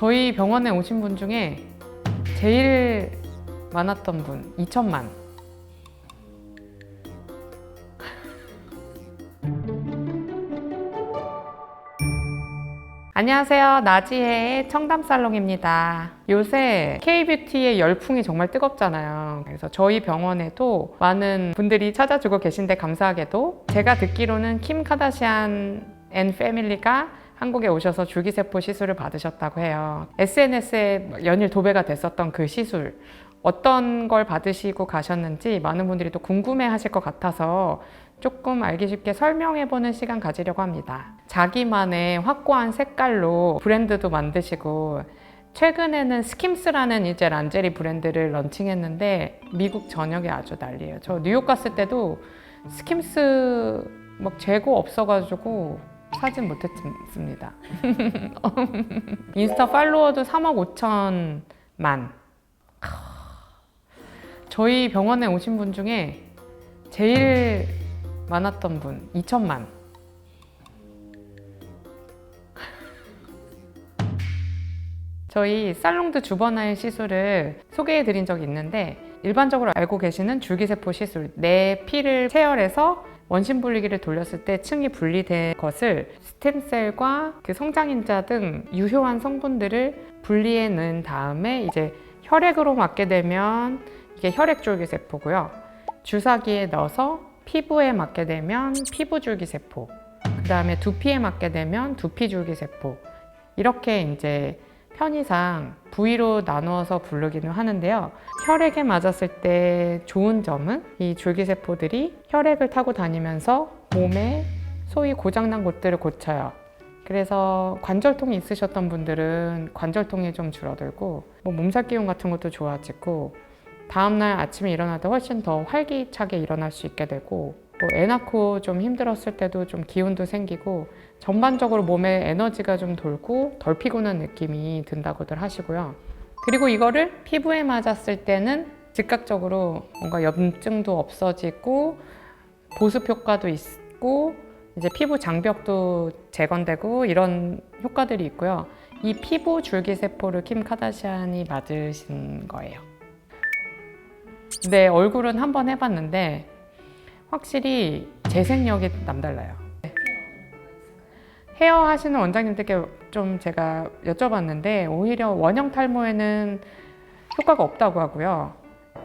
저희 병원에 오신 분 중에 제일 많았던 분 2천만. 안녕하세요. 나지혜의 청담살롱입니다. 요새 K뷰티의 열풍이 정말 뜨겁잖아요. 그래서 저희 병원에도 많은 분들이 찾아주고 계신데 감사하게도 제가 듣기로는 킴 카다시안 앤 패밀리가 한국에 오셔서 줄기세포 시술을 받으셨다고 해요. SNS에 연일 도배가 됐었던 그 시술. 어떤 걸 받으시고 가셨는지 많은 분들이 또 궁금해 하실 것 같아서 조금 알기 쉽게 설명해보는 시간 가지려고 합니다. 자기만의 확고한 색깔로 브랜드도 만드시고 최근에는 스킴스라는 이제 란제리 브랜드를 런칭했는데 미국 전역에 아주 난리예요. 저 뉴욕 갔을 때도 스킴스 막 재고 없어가지고 사진 못했습니다. 인스타 팔로워도 3억 5천만. 저희 병원에 오신 분 중에 제일 많았던 분 2천만. 저희 살롱드 주버나일 시술을 소개해 드린 적이 있는데 일반적으로 알고 계시는 줄기세포 시술 내 피를 체열해서 원심 분리기를 돌렸을 때 층이 분리된 것을 스템셀과 그 성장인자 등 유효한 성분들을 분리해 넣은 다음에 이제 혈액으로 맞게 되면 이게 혈액 줄기 세포고요. 주사기에 넣어서 피부에 맞게 되면 피부 줄기 세포. 그 다음에 두피에 맞게 되면 두피 줄기 세포. 이렇게 이제 편의상 부위로 나누어서 부르기는 하는데요. 혈액에 맞았을 때 좋은 점은 이 줄기세포들이 혈액을 타고 다니면서 몸에 소위 고장난 곳들을 고쳐요. 그래서 관절통이 있으셨던 분들은 관절통이 좀 줄어들고 뭐 몸살 기운 같은 것도 좋아지고 다음날 아침에 일어날 때 훨씬 더 활기차게 일어날 수 있게 되고 뭐애 낳고 좀 힘들었을 때도 좀 기운도 생기고 전반적으로 몸에 에너지가 좀 돌고 덜 피곤한 느낌이 든다고들 하시고요. 그리고 이거를 피부에 맞았을 때는 즉각적으로 뭔가 염증도 없어지고 보습 효과도 있고 이제 피부 장벽도 재건되고 이런 효과들이 있고요. 이 피부 줄기세포를 킴 카다시안이 맞으신 거예요. 네, 얼굴은 한번 해봤는데 확실히 재생력이 남달라요. 네. 헤어 하시는 원장님들께 좀 제가 여쭤봤는데 오히려 원형 탈모에는 효과가 없다고 하고요.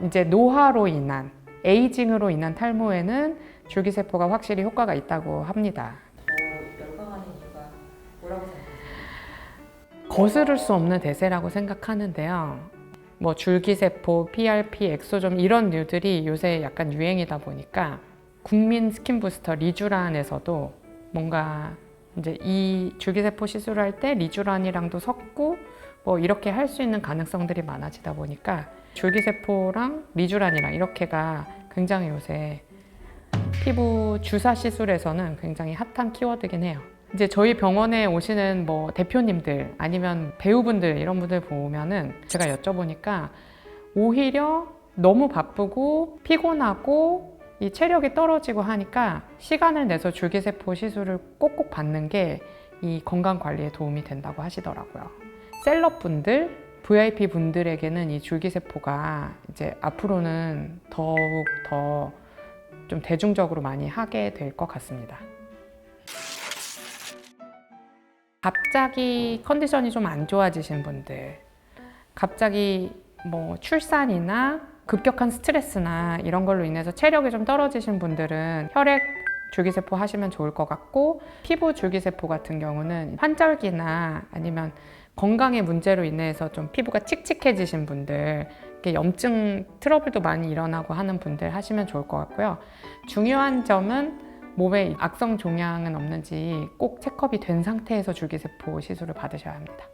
이제 노화로 인한 에이징으로 인한 탈모에는 줄기세포가 확실히 효과가 있다고 합니다. 거스를 수 없는 대세라고 생각하는데요. 뭐 줄기세포, PRP, 엑소점 이런 류들이 요새 약간 유행이다 보니까 국민 스킨 부스터 리쥬란에서도 뭔가 이제 이 줄기세포 시술을 할 때 리쥬란이랑도 섞고 뭐 이렇게 할 수 있는 가능성들이 많아지다 보니까 줄기세포랑 리쥬란이랑 이렇게가 굉장히 요새 피부 주사 시술에서는 굉장히 핫한 키워드긴 해요. 이제 저희 병원에 오시는 뭐 대표님들 아니면 배우분들 이런 분들 보면은 제가 여쭤보니까 오히려 너무 바쁘고 피곤하고 이 체력이 떨어지고 하니까 시간을 내서 줄기세포 시술을 꼭꼭 받는 게 이 건강 관리에 도움이 된다고 하시더라고요. 셀럽 분들, VIP 분들에게는 이 줄기세포가 이제 앞으로는 더욱 더 좀 대중적으로 많이 하게 될 것 같습니다. 갑자기 컨디션이 좀 안 좋아지신 분들, 갑자기 뭐 출산이나 급격한 스트레스나 이런 걸로 인해서 체력이 좀 떨어지신 분들은 혈액 줄기세포 하시면 좋을 것 같고 피부 줄기세포 같은 경우는 환절기나 아니면 건강의 문제로 인해서 좀 피부가 칙칙해지신 분들 염증 트러블도 많이 일어나고 하는 분들 하시면 좋을 것 같고요. 중요한 점은 몸에 악성 종양은 없는지 꼭 체크업이 된 상태에서 줄기세포 시술을 받으셔야 합니다.